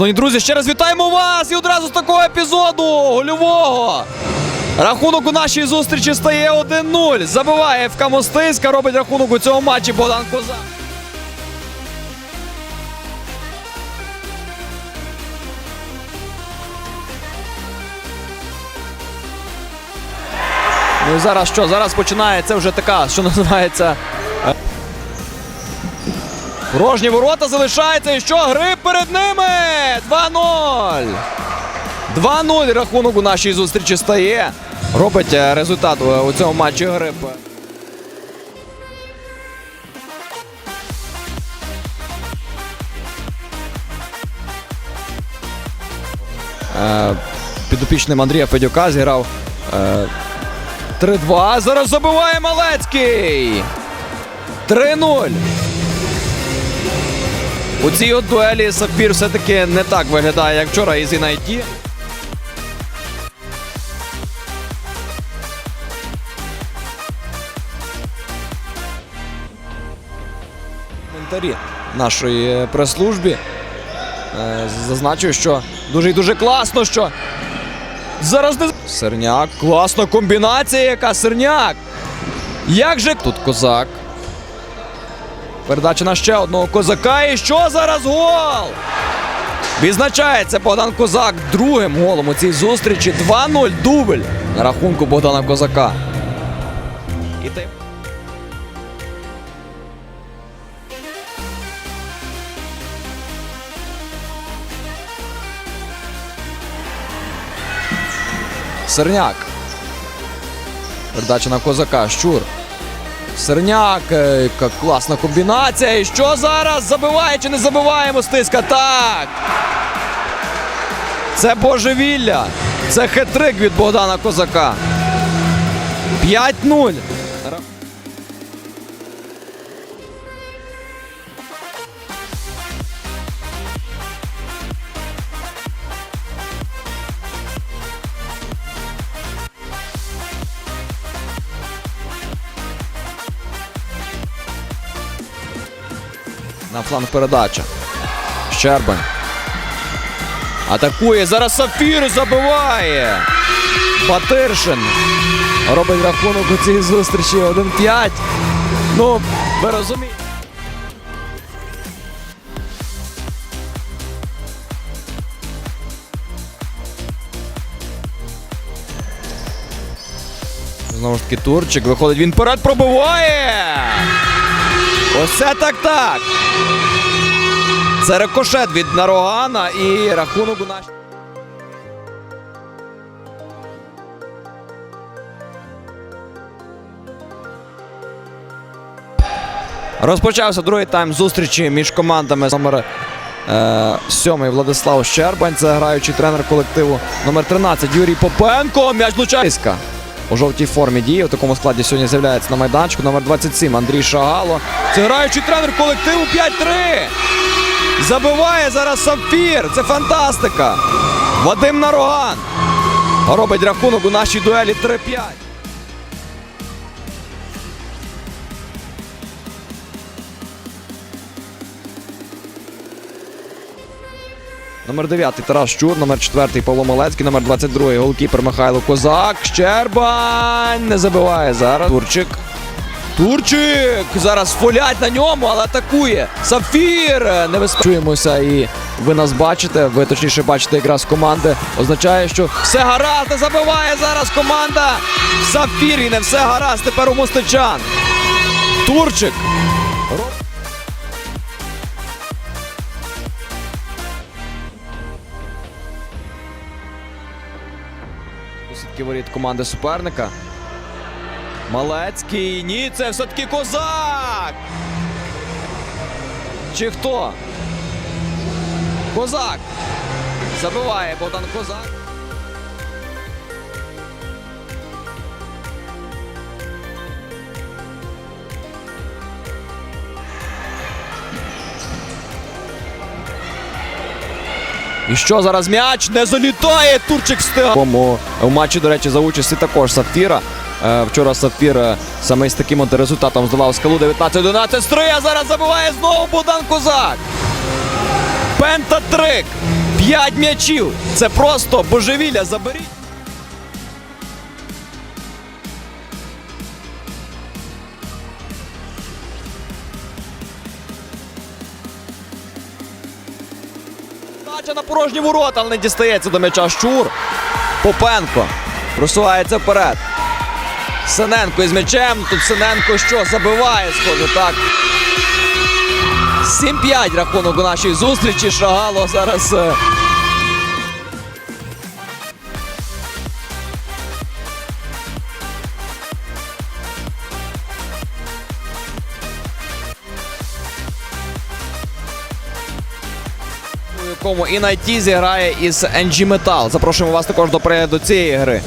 Шановні друзі, ще раз вітаємо вас і одразу з такого епізоду гольового. Рахунок у нашій зустрічі стає 1-0. Забиває ФК Мостиська, робить рахунок у цьому матчі Богдан Козак. Ну і зараз що? Зараз починається вже така, що називається. Порожні ворота залишається. І що? Гри перед ними! 2-0. 2-0 рахунок у нашій зустрічі стає. Робить е, результат е, у цьому матчі грип. Е, Підопічним Андрія Федюка зіграв е, 3-2. Зараз забиває Малецький. 3-0. У цій от дуелі Сапір все-таки не так виглядає, як вчора із Інайті. Коментарі нашої прес-службі. Е, Зазначив, що дуже і дуже класно, що зараз не. Серняк. Класна комбінація, яка Серняк. Як же тут козак? Передача на ще одного козака. І що зараз гол? Відзначається Богдан Козак другим голом у цій зустрічі. 2-0 дубль на рахунку Богдана Козака. І ти... Серняк. Передача на козака. Щур. Серняк, е, яка класна комбінація. І що зараз? Забиває чи не забиває Мостиська? Так. Це божевілля. Це хитрик від Богдана Козака. 5-0. На фланг передача. Щербань. Атакує. Зараз Сафір забиває. Батиршин. Робить рахунок у цій зустрічі 1-5. Ну, ви розумієте. Знову ж таки Турчик. Виходить він вперед, пробиває. Оце так так. Це рикошет від Нарогана і рахунок у наш. Розпочався другий тайм зустрічі між командами номер е, 7 Владислав Щербань. Це граючий тренер колективу номер 13 Юрій Попенко. М'яч Лучайська. У жовтій формі діє. У такому складі сьогодні з'являється на майданчику. Номер 27 Андрій Шагало. Це граючий тренер колективу 5-3. Забиває зараз Сапфір. Це фантастика. Вадим Нароган. Робить рахунок у нашій дуелі 3-5. Номер 9 Тарас Щур, номер 4 Павло Малецький, номер 22 голкіпер Михайло Козак. Щербань не забиває зараз. Турчик. Турчик! Зараз фолять на ньому, але атакує. Сафір! Не Небезпечуємося і ви нас бачите. Ви точніше бачите якраз команди. Означає, що все гаразд. Не забиває зараз команда. Сафір і не все гаразд. Тепер у Мостичан. Турчик. Сітки воріт команди суперника. Малецький. Ні, це все-таки козак. Чи хто? Козак. Забиває Богдан Козак. І що зараз м'яч не залітає. Турчик встиг. У матчі, до речі, за участі також Сапфіра. Е, Вчора Сапфір е, саме з таким от результатом здолав скалу 19-11 Строя зараз забиває знову Богдан Козак. Пентатрик. П'ять м'ячів! Це просто божевілля. Заберіть. Дача на порожні ворота, але не дістається до м'яча Щур. Попенко просувається вперед. Синенко із м'ячем. Тут Синенко що забиває, схоже, так. 7-5 рахунок у нашій зустрічі. Шагало зараз. Якому і на ті зіграє із NG Metal. Запрошуємо вас також до перегляду цієї гри.